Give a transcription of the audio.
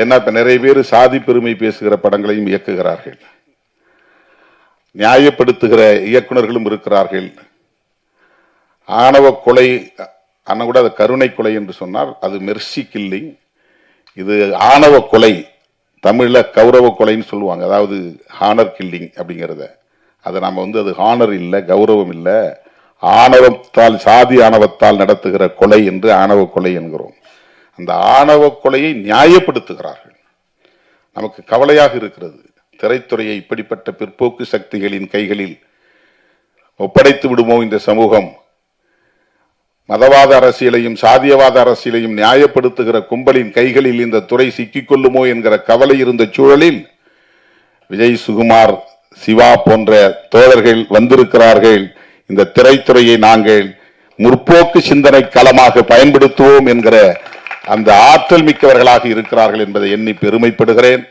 ஏன்னா இப்ப நிறைய பேர் சாதி பெருமை பேசுகிற படங்களையும் இயக்குகிறார்கள். நியாயப்படுத்துகிற இயக்குனர்களும் இருக்கிறார்கள். ஆணவ கொலை அண்ணன் கூட அது கருணை கொலை என்று சொன்னார் அது மெர்சி கில்லிங். இது ஆணவ கொலை தமிழில் கௌரவ கொலைன்னு சொல்லுவாங்க. அதாவது ஹானர் கில்லிங் அப்படிங்கிறத. அதை நம்ம வந்து அது ஹானர் இல்லை கௌரவம் இல்லை. ஆணவத்தால் சாதி ஆணவத்தால் நடத்துகிற கொலை என்று ஆணவ கொலை என்கிறோம். அந்த ஆணவ கொலையை நியாயப்படுத்துகிறார்கள். நமக்கு கவலையாக இருக்கிறது. திரைத்துறையை இப்படிப்பட்ட பிற்போக்கு சக்திகளின் கைகளில் ஒப்படைத்து விடுமோ இந்த சமூகம்? மதவாத அரசியலையும் சாதியவாத அரசியலையும் நியாயப்படுத்துகிற கும்பலின் கைகளில் இந்த துறை சிக்கிக்கொள்ளுமோ என்கிற கவலை இருந்த சூழலில் விஜய் சுகுமார் சிவா போன்ற தோழர்கள் வந்திருக்கிறார்கள். இந்த திரைத்துறையை நாங்கள் முற்போக்கு சிந்தனை களமாக பயன்படுத்துவோம் என்கிற அந்த ஆற்றல் மிக்கவர்களாக இருக்கிறார்கள் என்பதை எண்ணி பெருமைப்படுகிறேன்.